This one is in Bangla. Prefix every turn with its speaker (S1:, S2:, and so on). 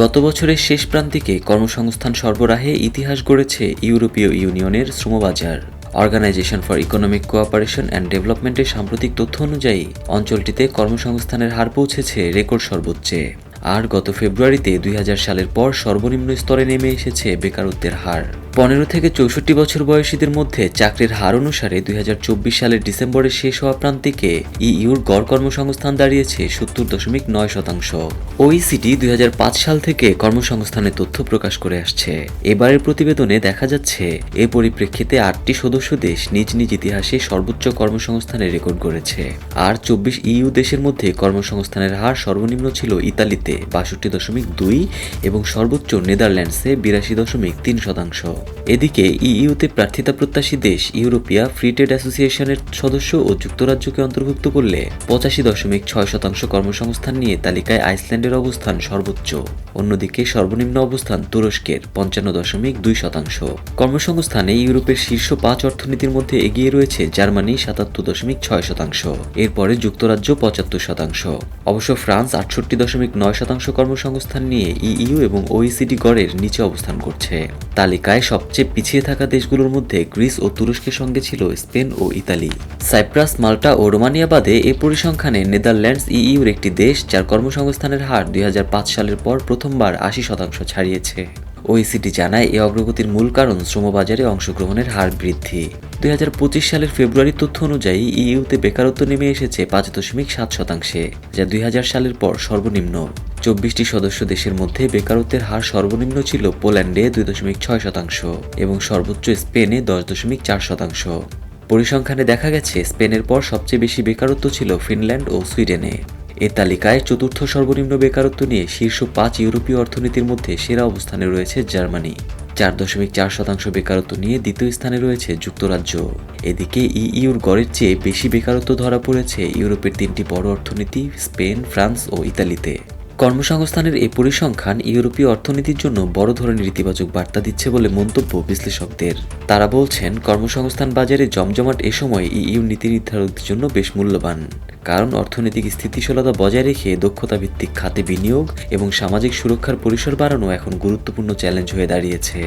S1: গত বছরের শেষ প্রান্তিকে কর্মসংস্থান সরবরাহে ইতিহাস গড়েছে ইউরোপীয় ইউনিয়নের শ্রমবাজার। Organisation for economic cooperation and ডেভেলপমেন্টের সাম্প্রতিক তথ্য অনুযায়ী, অঞ্চলটিতে কর্মসংস্থানের হার পৌঁছেছে রেকর্ড সর্বোচ্চে। আর গত ফেব্রুয়ারিতে দুই হাজার সালের পর সর্বনিম্ন স্তরে নেমে এসেছে বেকারত্বের হার। পনেরো থেকে চৌষট্টি বছর বয়সীদের মধ্যে চাকরির হার অনুসারে দুই হাজার চব্বিশ সালের ডিসেম্বরের শেষ হওয়া প্রান্তিকে ইইউর গড় কর্মসংস্থান দাঁড়িয়েছে সত্তর দশমিক নয় শতাংশ। ওইসিডি দুই সাল থেকে কর্মসংস্থানের তথ্য প্রকাশ করে আসছে। এবারের প্রতিবেদনে দেখা যাচ্ছে, এ পরিপ্রেক্ষিতে আটটি সদস্য দেশ নিজ নিজ ইতিহাসে সর্বোচ্চ কর্মসংস্থানের রেকর্ড করেছে আর চব্বিশ ইইউ দেশের মধ্যে কর্মসংস্থানের হার সর্বনিম্ন ছিল ইতালিতে বাষট্টি দশমিক দুই এবং সর্বোচ্চ নেদারল্যান্ডসে বিরাশি দশমিক তিন শতাংশ। এদিকে, ইইউতে প্রার্থিতা প্রত্যাশী দেশ ইউরোপিয়া ফ্রি ট্রেড অ্যাসোসিয়েশনের সদস্য ও যুক্তরাজ্যকে অন্তর্ভুক্ত করলে পঁচাশি দশমিক ছয় শতাংশ কর্মসংস্থান নিয়ে তালিকায় আইসল্যান্ডের অবস্থান সর্বোচ্চ। অন্যদিকে, সর্বনিম্ন অবস্থান তুরস্কের পঞ্চান্ন দশমিক দুই শতাংশ। কর্মসংস্থানে ইউরোপের শীর্ষ পাঁচ অর্থনীতির মধ্যে এগিয়ে রয়েছে জার্মানি সাতাত্তর দশমিক ছয় শতাংশ। এরপরে যুক্তরাজ্য পঁচাত্তর শতাংশ। অবশ্য ফ্রান্স আটষট্টি দশমিক নয় শতাংশ কর্মসংস্থান নিয়ে ইইউ এবং ওইসিডি গড়ের নিচে অবস্থান করছে। তালিকায় সবচেয়ে পিছিয়ে থাকা দেশগুলোর মধ্যে গ্রিস ও তুরস্কের সঙ্গে ছিল স্পেন ও ইতালি। সাইপ্রাস, মাল্টা ও রোমানিয়া বাদে এ পরিসংখ্যানে নেদারল্যান্ডস ইইউর একটি দেশ যার কর্মসংস্থানের হার দুই হাজার পাঁচ সালের পর প্রথমবার আশি শতাংশ ছাড়িয়েছে। ওইসিডি জানায়, এ অগ্রগতির মূল কারণ শ্রমবাজারে অংশগ্রহণের হার বৃদ্ধি। দুই হাজার পঁচিশ সালের ফেব্রুয়ারি তথ্য অনুযায়ী ইইউতে বেকারত্ব নেমে এসেছে পাঁচ দশমিক সাত শতাংশে, যা দুই হাজার সালের পর সর্বনিম্ন। চব্বিশটি সদস্য দেশের মধ্যে বেকারত্বের হার সর্বনিম্ন ছিল পোল্যান্ডে দুই দশমিক ছয় শতাংশ এবং সর্বোচ্চ স্পেনে দশ দশমিক চার শতাংশ। পরিসংখ্যানে দেখা গেছে, স্পেনের পর সবচেয়ে বেশি বেকারত্ব ছিল ফিনল্যান্ড ও সুইডেনে। এ তালিকায় চতুর্থ সর্বনিম্ন বেকারত্ব নিয়ে শীর্ষ পাঁচ ইউরোপীয় অর্থনীতির মধ্যে সেরা অবস্থানে রয়েছে জার্মানি। চার দশমিক চার শতাংশ বেকারত্ব নিয়ে দ্বিতীয় স্থানে রয়েছে যুক্তরাজ্য। এদিকে ইইউর গড়ের চেয়ে বেশি বেকারত্ব ধরা পড়েছে ইউরোপের তিনটি বড় অর্থনীতি, স্পেন, ফ্রান্স ও ইতালিতে। কর্মসংস্থানের এই পরিসংখ্যান ইউরোপীয় অর্থনীতির জন্য বড় ধরনের ইতিবাচক বার্তা দিচ্ছে বলে মন্তব্য বিশ্লেষকদের। তারা বলছেন, কর্মসংস্থান বাজারে জমজমাট এ সময় ইইউ নীতি নির্ধারকদের জন্য বেশ মূল্যবান। কারণ অর্থনৈতিক স্থিতিশীলতা বজায় রেখে দক্ষতা ভিত্তিক খাতে বিনিয়োগ এবং সামাজিক সুরক্ষার পরিসর বাড়ানো এখন গুরুত্বপূর্ণ চ্যালেঞ্জ হয়ে দাঁড়িয়েছে।